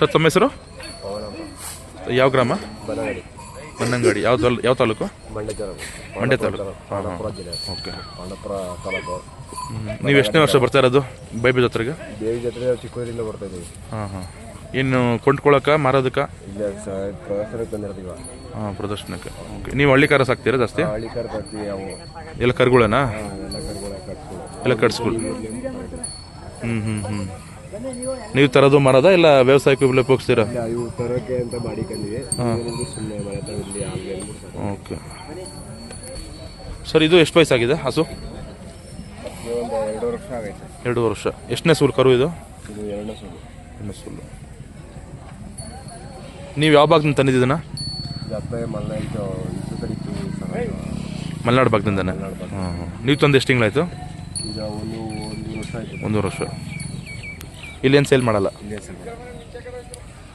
Sir ತಮ್ಮ ಹೆಸರು? ಯಾವ ಗ್ರಾಮ? ಬನ್ನಂಗಡಿ ಯಾವ ತಾಲ್ ಯಾವ ತಾಲೂಕು? ಮಂಡ್ಯ ತಾಲೂಕು. ಓಕೆ. ನೀವು ಎಷ್ಟನೇ ವರ್ಷ ಬರ್ತಾ ಇರೋದು? ಬೈಬಿ ಜಾತ್ರೆಗೆ ದೇವಿ ಜೊತೆ ಚಿಕ್ಕೂರಿಂದ ಬರ್ತಾ ಇದ್ದೀವಿ. ಹಾಂ ಹಾಂ. ಇನ್ನು ಕೊಂಡ್ಕೊಳಕ ಮಾರೋದಕ್ಕೆ? ಇಲ್ಲ ಸರ್ ಪ್ರದರ್ಶನಕ್ಕೆ ಬಂದಿರ್ತೀವಿ ಹಾಂ ಪ್ರದರ್ಶನಕ್ಕೆ. ಓಕೆ. ನೀವು ಹಳ್ಳಿ ಕಾರ ಸಾಕ್ತೀರಾ ಜಾಸ್ತಿ? ಹಳ್ಳಿ ಕಾರ ಬರ್ತೀವಿ ಅವು ಎಲ್ಲ ಕರುಗಳೇನಾ? ಎಲ್ಲ ಕರ್ಗಳ ಎಲ್ಲ ಕಟ್ಸ್ಗಳು ಹ್ಞೂ ಹ್ಞೂ ಹ್ಞೂ ನೀವು ತರೋದು ಮರದ ಇಲ್ಲ ವ್ಯವಸಾಯಕ್ಕೆ ಇಲ್ಲ ಉಪಯೋಗಿಸ್ತೀರಾ ಇಲ್ಲ ಇವು ತರೋಕೆ ಅಂತ ಮಾಡಿಕೊಂಡಿವಿ ಸುಮ್ಮನೆ ಮನೆ ಹತ್ರ ಇಲ್ಲಿ ಓಕೆ. ಸರ್ ಇದು ಎಷ್ಟು ವಯಸ್ಸಾಗಿದೆ ಹಸು? ಒಂದು ಎರಡು ವರ್ಷ ಆಗೈತೆ ಎರಡು ವರ್ಷ. ಎಷ್ಟನೇ ಸೂಲು ಕರು ಇದು? ಇದು ಎರಡನೇ ಸುಳ್ಳು ಎರಡನೇ ಸೂಲು. ನೀವು ಯಾವ ಭಾಗದಿಂದ ತಂದಿದ್ದೀನ ಮಲೆನಾಡು ಭಾಗದಿಂದ ಹಾಂ ಹಾಂ ನೀವು ತಂದು ಎಷ್ಟು ತಿಂಗಳಾಯಿತು? ಈಗ ಒಂದು ಒಂದು ವರ್ಷ ಆಯ್ತು. ಒಂದೂವರೆ ವರ್ಷ. ಇಲ್ಲೇನು ಸೇಲ್ ಮಾಡಲ್ಲ. ಇಲ್ಲೇ ಸರ್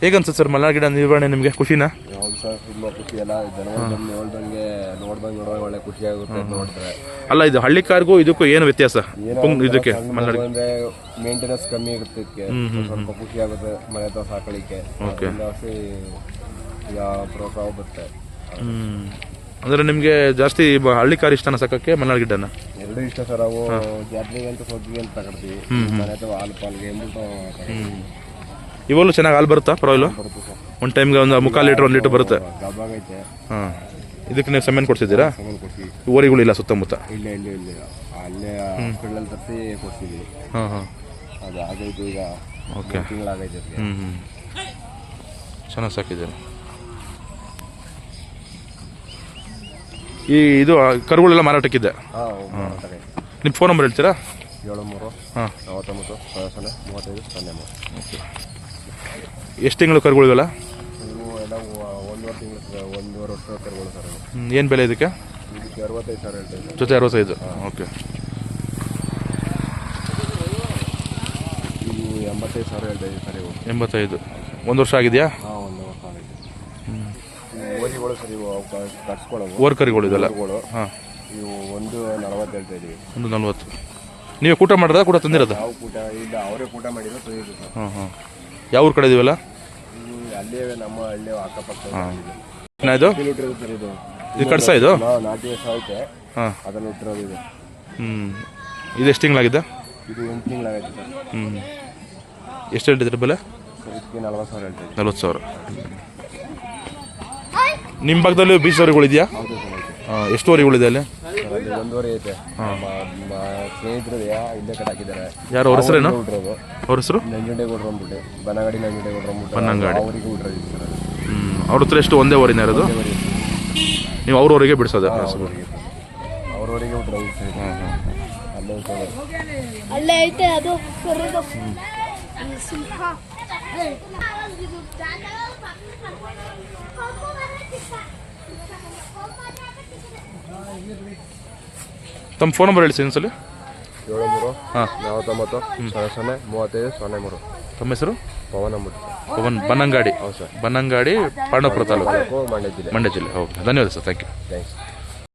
ಹೇಗನ್ಸುತ್ತೆ ಸರ್ ಮಲೆನಾಡು ಗಿಡ ನಿರ್ವಹಣೆ ನಿಮಗೆ ಖುಷಿನಾ? ಯಾವ್ದು ಸರ್ ತುಂಬ ಖುಷಿ ಎಲ್ಲ ಜನ ನೋಡ್ದಂಗೆ ನೋಡ್ದಂಗೆ ನೋಡುವಾಗ ಒಳ್ಳೆ ಖುಷಿ ಆಗುತ್ತೆ ನೋಡಿದ್ರೆ ಅಲ್ಲ ಇದು ಹಳ್ಳಿ ಕಾರ್ಗೂ ಇದಕ್ಕೂ ಏನು ವ್ಯತ್ಯಾಸ? ಪುಂಗ್ ಇದಕ್ಕೆ ಮಲೆನಾಡು ಅಂದ್ರೆ ಮೇಂಟೆನೆನ್ಸ್ ಕಮ್ಮಿ ಇರುತ್ತೆ ಇದಕ್ಕೆ. ಸ್ವಲ್ಪ ಖುಷಿ ಆಗುತ್ತೆ ಮನೆ ಹತ್ರ ಸಾಕಳಿಕ್ಕೆ. ಓಕೆ. ಜಾಸ್ತಿ ಈಗ ಪ್ರೋತ್ಸಾಹ ಬರುತ್ತೆ. ಹ್ಞೂ ಅಂದರೆ ನಿಮಗೆ ಜಾಸ್ತಿ ಬ- ಹಳ್ಳಿ ಕಾರ್ ಇಷ್ಟನ ಸಾಕಕ್ಕೆ ಮಲೆನಾಡು ಗಿಡನ ಎರಡು ಇಷ್ಟ ಸರ್ ಅವು ಜಾತ್ರೆಗೆ ಅಂತ ಸೊದ್ದಿಗೆ ಅಂತ ತಗೊಳ್ತೀವಿ. ಮನೆ ಅಥವಾ ಹಾಲು ಪಾಲ್ಗೆ ಅಂದ್ಬಿಟ್ಟು ತಗೊಳ್ತೀವಿ. ಇವಲ್ಲೂ ಚೆನ್ನಾಗಿ ಹಾಲು ಬರುತ್ತಾ ಪರವಾಗಿಲ್ಲ ಬರುತ್ತೆ ಸರ್. ಒಂದು ಟೈಮ್ಗೆ ಒಂದು ಮುಕ್ಕಾಲು ಲೀಟ್ರ್ ಒಂದು ಲೀಟ್ರ್ ಬರುತ್ತೆ. ಗಬ್ಬಾಗೈತೆ ಹಾಂ. ಇದಕ್ಕೆ ನೀವು ಸೆಮೆನ್ ಕೊಡ್ತಿದ್ದೀರಾ ತಗೊಂಡು ಕೊಡ್ತೀವಿ ಓರಿಗಳಿಲ್ಲ ಸುತ್ತಮುತ್ತ? ಇಲ್ಲ ಇಲ್ಲ ಇಲ್ಲ ಅಲ್ಲೇ ಹಾಸ್ಪಿಟ್ಲಲ್ಲಿ ತರಿಸಿ ಕೊಡ್ತೀವಿ ಹಾಂ ಹಾಂ. ಅದು ಆಗೈತೆ ಈಗ. ಓಕೆ. ತಿಂಗಳಾಗೈತೆ ಹ್ಞೂ ಹ್ಞೂ ಚೆನ್ನಾಗಿ ಸಾಕಿದ್ದೀರಾ? ಈ ಇದು ಕರುಗಳೆಲ್ಲ ಮಾರಾಟಕ್ಕಿದೆ. ಹಾಂ ನಿಮ್ಮ ಫೋನ್ ನಂಬರ್ ಹೇಳ್ತೀರಾ? ಏಳು ಮೂರು ಹಾಂ. ನಲವತ್ತೊಂಬತ್ತು ಸೊನ್ನೆ ಮೂವತ್ತೈದು ಸೊನ್ನೆ ಮೂರು ಎಷ್ಟು ತಿಂಗಳು ಕರುಗಳಿವೆಲ್ಲ ಇವು ಎಲ್ಲ ಒ- ಒಂದೂವರೆ ತಿಂಗಳು ಸರ್ ಒಂದೂವರೆ ವರ್ಷ ಕರುಗಳು ಸರ್. ಏನು ಬೆಲೆ ಇದಕ್ಕೆ? ಇದಕ್ಕೆ ಅರವತ್ತೈದು ಸಾವಿರ ಹೇಳ್ತಾ ಜೊತೆ ಅರವತ್ತೈದು? ಓಕೆ. ಇವು ಎಂಬತ್ತೈದು ಸಾವಿರ ಹೇಳ್ತಾ ಸರ್ ಇವು. ಎಂಬತ್ತೈದು. ಒಂದು ವರ್ಷ ಆಗಿದೆಯಾ? ಓದಿಗಳು ಸರ್ ಇವು ಅವು ಕ- ಕಟ್ಸ್ಕೊಳ್ಳೋವು ಓರ್ ಕರಿಗಳು ಇದೆಲ್ಲ. ಕರುಗಳು ಹಾಂ. ಇವು ಒಂದು ನಲವತ್ತು ಹೇಳ್ತಾ ಇದ್ದೀವಿ ಒಂದು ನಲ್ವತ್ತು. ನೀವೇ ಕೂಟ ಮಾಡಿದ ಕೂಡ ತಂದಿರೋದು? ಯಾವ ಕೂಟ ಇಲ್ಲ ಅವರೇ ಕೂಟ ಮಾಡಿದ್ರು ತಂದಿದ್ದು ಸರ್. ಹಾಂ ಹಾಂ. ಯಾವ ಊರು ಕಡೆ ಇದೀವಲ್ಲ? ಇವು ಅಲ್ಲೇ ನಮ್ಮ ಹಳ್ಳಿ ಅಕ್ಕಪಕ್ಕ ಇದು? ಕಿಲೋಮೀಟರ್ ಸರ್ ಇದು. ಇದು ಕಡ್ಸ ಇದು? ನಾವು ನಾಟಿ ವರ್ಷ ಐತೆ. ಹಾಂ. ಅದನ್ನು ಇಟ್ಟಿರೋದು ಇದು. ಹ್ಞೂ ಇದು ಎಷ್ಟು ತಿಂಗಳಾಗಿದೆ? ಇದು ಎಂಟು ತಿಂಗಳಾಗೈತೆ ಸರ್. ಹ್ಞೂ ಎಷ್ಟು ಹೇಳ್ತಿದ್ರಿ ಬೆಲೆ? ಸರ್ ಇದಕ್ಕೆ ನಲ್ವತ್ತು ಸಾವಿರ ಹೇಳ್ತಾ ನಲ್ವತ್ತು ಸಾವಿರ. ನಿಮ್ಮ ಭಾಗದಲ್ಲಿ ಬೀಚ್ ವರಿಗಳು ಇದೆಯಾ? ಹೌದು ಸರ್ ಐತೆ. ಹಾಂ ಎಷ್ಟು ವರಿಗಳಿದೆ ಅಲ್ಲಿ? ಒಂದೂವರೆ ಐತೆ. ಇಲ್ಲೇ ಕಟ್ ಹಾಕಿದ್ದಾರೆ. ಯಾರು ಅವ್ರ ಹೆಸರೇನು? ಅವ್ರ ಹೆಸರು? ನಂಜುಂಡೇಗೌಡರು ಅಂದ್ಬಿಟ್ಟು ಬನಗಾಡಿ ನಂಜುಂಡೇಗೌಡರು ಅಂದ್ಬಿಟ್ಟು ಬನ್ನಂಗಾಡಿ. ಅವರಿಗೆ ಹುಡ್ರೋದು ಸರ್. ಅವ್ರ ಹತ್ರ ಎಷ್ಟು ಒಂದೇ ವರಿನ ಇರೋದು? ನೀವು ಅವ್ರವರಿಗೆ ಬಿಡಿಸೋದು ಅವ್ರವರಿಗೆ. ಅಲ್ಲೇ ಐತೆ ಅದು ಕರೆದು ಸಿಂಹ ತಮ್ಮ ಫೋನ್ ನಂಬರ್ ಹೇಳಿ ಒಂದ್ಸಲ ಏಳು ಮೂರು ಹಾಂ. ನಲವತ್ತೊಂಬತ್ತು ಸೊನ್ನೆ ಸೊನ್ನೆ ಮೂವತ್ತೈದು ಸೊನ್ನೆ ಮೂರು. ತಮ್ಮ ಹೆಸರು? ಪವನ್ ಸರ್ ಪವನ್ ಬನ್ನಂಗಾಡಿ. ಬನ್ನಂಗಾಡಿ ಪಾಂಡವಪುರ ತಾಲೂಕು. ತಾಲೂಕು ಮಂಡ್ಯ ಜಿಲ್ಲೆ. ಮಂಡ್ಯ ಜಿಲ್ಲೆ. ಓಕೆ ಧನ್ಯವಾದ ಸರ್. Thank you thanks